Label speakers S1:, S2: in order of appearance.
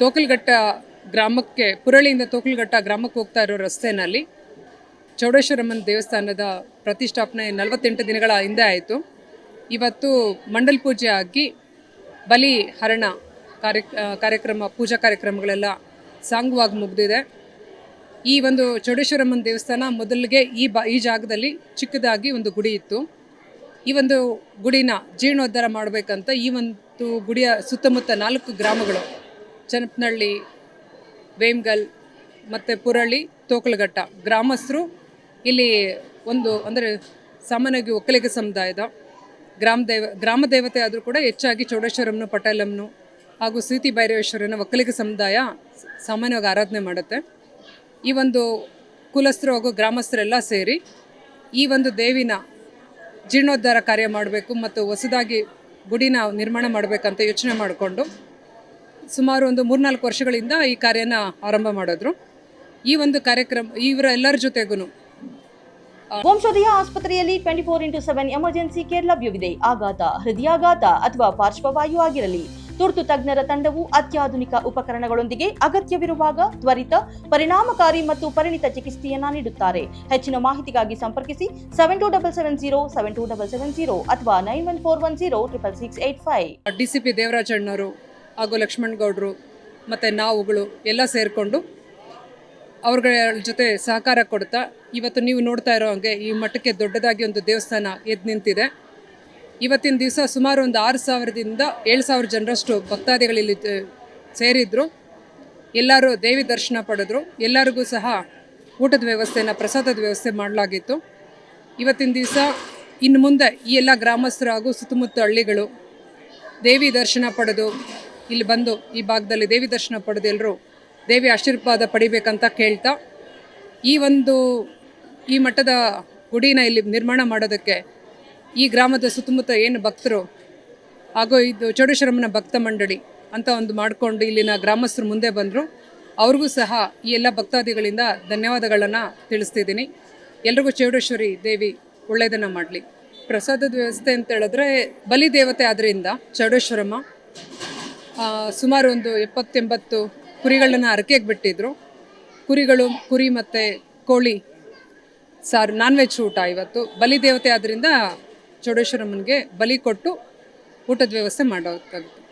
S1: ತೋಕಲ್ಘಟ್ಟ ಗ್ರಾಮಕ್ಕೆ, ಪುರಳಿಯಿಂದ ತೋಕಲ್ಘಟ್ಟ ಗ್ರಾಮಕ್ಕೆ ಹೋಗ್ತಾ ಇರೋ ರಸ್ತೆಯಲ್ಲಿ ಚೌಡೇಶ್ವರಮ್ಮನ ದೇವಸ್ಥಾನದ ಪ್ರತಿಷ್ಠಾಪನೆ ನಲವತ್ತೆಂಟು ದಿನಗಳ ಹಿಂದೆ ಆಯಿತು. ಇವತ್ತು ಮಂಡಲ್ ಪೂಜೆ ಆಗಿ ಬಲಿ ಹರಣ ಕಾರ್ಯ ಕಾರ್ಯಕ್ರಮ, ಪೂಜಾ ಕಾರ್ಯಕ್ರಮಗಳೆಲ್ಲ ಸಾಂಗವಾಗಿ ಮುಗಿದಿದೆ. ಈ ಒಂದು ಚೌಡೇಶ್ವರಮ್ಮನ ದೇವಸ್ಥಾನ ಮೊದಲಿಗೆ ಈ ಬಾ, ಈ ಜಾಗದಲ್ಲಿ ಚಿಕ್ಕದಾಗಿ ಒಂದು ಗುಡಿ ಇತ್ತು. ಈ ಒಂದು ಗುಡಿನ ಜೀರ್ಣೋದ್ಧಾರ ಮಾಡಬೇಕಂತ ಈ ಒಂದು ಗುಡಿಯ ಸುತ್ತಮುತ್ತ ನಾಲ್ಕು ಗ್ರಾಮಗಳು ಚನಪನಹಳ್ಳಿ ವೇಮ್ಗಲ್ ಮತ್ತು ಪುರಳ್ಳಿ, ತೋಕಲಘಟ್ಟ ಗ್ರಾಮಸ್ಥರು ಇಲ್ಲಿ ಒಂದು ಅಂದರೆ ಸಾಮಾನ್ಯವಾಗಿ ಒಕ್ಕಲಿಗ ಸಮುದಾಯದ ಗ್ರಾಮ ದೇವ, ಗ್ರಾಮ ದೇವತೆ ಆದರೂ ಕೂಡ ಹೆಚ್ಚಾಗಿ ಚೌಡೇಶ್ವರಂನು ಪಟೇಲಮ್ಮನು ಹಾಗೂ ಸೀತಿ ಭೈರವೇಶ್ವರನ ಒಕ್ಕಲಿಗ ಸಮುದಾಯ ಸಾಮಾನ್ಯವಾಗಿ ಆರಾಧನೆ ಮಾಡುತ್ತೆ. ಈ ಒಂದು ಕುಲಸ್ಥರು ಹಾಗೂ ಗ್ರಾಮಸ್ಥರೆಲ್ಲ ಸೇರಿ ಈ ಒಂದು ದೇವಿನ ಜೀರ್ಣೋದ್ಧಾರ ಕಾರ್ಯ ಮಾಡಬೇಕು ಮತ್ತು ಹೊಸದಾಗಿ ಗುಡಿನ ನಿರ್ಮಾಣ ಮಾಡಬೇಕಂತ ಯೋಚನೆ ಮಾಡಿಕೊಂಡು ಸುಮಾರು ಒಂದು ಮೂರ್ನಾಲ್ಕು ವರ್ಷಗಳಿಂದ ಈ ಕಾರ್ಯನ ಆರಂಭ ಮಾಡಿದ್ರು. ಈ ಒಂದು ಕಾರ್ಯಕ್ರಮ ಇವರ ಎಲ್ಲರ ಜೊತೆಗೂ
S2: ವಂಶೋದಯ ಆಸ್ಪತ್ರೆಯಲ್ಲಿ twenty four into seven emergency care ಲಭ್ಯವಿದೆ. ಆಘಾತ ಹೃದಯಾಘಾತ ಅಥವಾ ಪಾರ್ಶ್ವವಾಯು ಆಗಿರಲಿ. ತುರ್ತು ತಜ್ಞರ ತಂಡವು ಅತ್ಯಾಧುನಿಕ ಉಪಕರಣಗಳೊಂದಿಗೆ ಅಗತ್ಯವಿರುವಾಗ ತ್ವರಿತ ಪರಿಣಾಮಕಾರಿ ಮತ್ತು ಪರಿಣಿತ ಚಿಕಿತ್ಸೆಯನ್ನ ನೀಡುತ್ತಾರೆ. ಹೆಚ್ಚಿನ ಮಾಹಿತಿಗಾಗಿ ಸಂಪರ್ಕಿಸಿ seven two double seven zero seven two double seven zero ಅಥವಾ nine one four one zero triple six eight five
S1: DCP ದೇವರಾಜಣ್ಣವರು ಹಾಗೂ ಲಕ್ಷ್ಮಣ್ ಗೌಡರು ಮತ್ತು ನಾವುಗಳು ಎಲ್ಲ ಸೇರಿಕೊಂಡು ಅವ್ರಗಳ ಜೊತೆ ಸಹಕಾರ ಕೊಡ್ತಾ ಇವತ್ತು ನೀವು ನೋಡ್ತಾ ಇರೋ ಹಾಗೆ ಈ ಮಠಕ್ಕೆ ದೊಡ್ಡದಾಗಿ ಒಂದು ದೇವಸ್ಥಾನ ಎದ್ದು ನಿಂತಿದೆ. ಇವತ್ತಿನ ದಿವಸ ಸುಮಾರು ಒಂದು ಆರು ಸಾವಿರದಿಂದ ಏಳು ಸಾವಿರ ಜನರಷ್ಟು ಭಕ್ತಾದಿಗಳಲ್ಲಿ ಸೇರಿದ್ರು. ಎಲ್ಲರೂ ದೇವಿ ದರ್ಶನ ಪಡೆದ್ರು. ಎಲ್ಲರಿಗೂ ಸಹ ಊಟದ ವ್ಯವಸ್ಥೆನ, ಪ್ರಸಾದದ ವ್ಯವಸ್ಥೆ ಮಾಡಲಾಗಿತ್ತು. ಇವತ್ತಿನ ದಿವಸ ಇನ್ನು ಮುಂದೆ ಈ ಎಲ್ಲ ಗ್ರಾಮಸ್ಥರು ಹಾಗೂ ಸುತ್ತಮುತ್ತ ಹಳ್ಳಿಗಳು ದೇವಿ ದರ್ಶನ ಪಡೆದು ಇಲ್ಲಿ ಬಂದು ಈ ಭಾಗದಲ್ಲಿ ದೇವಿ ದರ್ಶನ ಪಡೆದು ಎಲ್ಲರೂ ದೇವಿ ಆಶೀರ್ವಾದ ಪಡಿಬೇಕಂತ ಕೇಳ್ತಾ, ಈ ಒಂದು ಈ ಮಠದ ಗುಡಿನ ಇಲ್ಲಿ ನಿರ್ಮಾಣ ಮಾಡೋದಕ್ಕೆ ಈ ಗ್ರಾಮದ ಸುತ್ತಮುತ್ತ ಏನು ಭಕ್ತರು, ಹಾಗೂ ಇದು ಚೌಡೇಶ್ವರಮ್ಮನ ಭಕ್ತ ಮಂಡಳಿ ಅಂತ ಒಂದು ಮಾಡಿಕೊಂಡು ಇಲ್ಲಿನ ಗ್ರಾಮಸ್ಥರು ಮುಂದೆ ಬಂದರು. ಅವ್ರಿಗೂ ಸಹ ಈ ಎಲ್ಲ ಭಕ್ತಾದಿಗಳಿಂದ ಧನ್ಯವಾದಗಳನ್ನು ತಿಳಿಸ್ತಿದ್ದೀನಿ. ಎಲ್ರಿಗೂ ಚೌಡೇಶ್ವರಿ ದೇವಿ ಒಳ್ಳೆಯದನ್ನು ಮಾಡಲಿ. ಪ್ರಸಾದದ ವ್ಯವಸ್ಥೆ ಅಂತ ಹೇಳಿದ್ರೆ ಬಲಿ ದೇವತೆ ಆದ್ದರಿಂದ ಚೌಡೇಶ್ವರಮ್ಮ ಸುಮಾರು ಒಂದು ಎಪ್ಪತ್ತೆಂಬತ್ತು ಕುರಿಗಳನ್ನು ಅರಕೆಗೆ ಬಿಟ್ಟಿದ್ರು. ಕುರಿಗಳು, ಕುರಿ ಮತ್ತು ಕೋಳಿ ಸಾರು ನಾನ್ ವೆಜ್ ಊಟ ಇವತ್ತು. ಬಲಿ ದೇವತೆ ಆದ್ದರಿಂದ ಚೌಡೇಶ್ವರಮ್ಮನಿಗೆ ಬಲಿ ಕೊಟ್ಟು ಊಟದ ವ್ಯವಸ್ಥೆ ಮಾಡೋಕ್ಕಾಗುತ್ತೆ.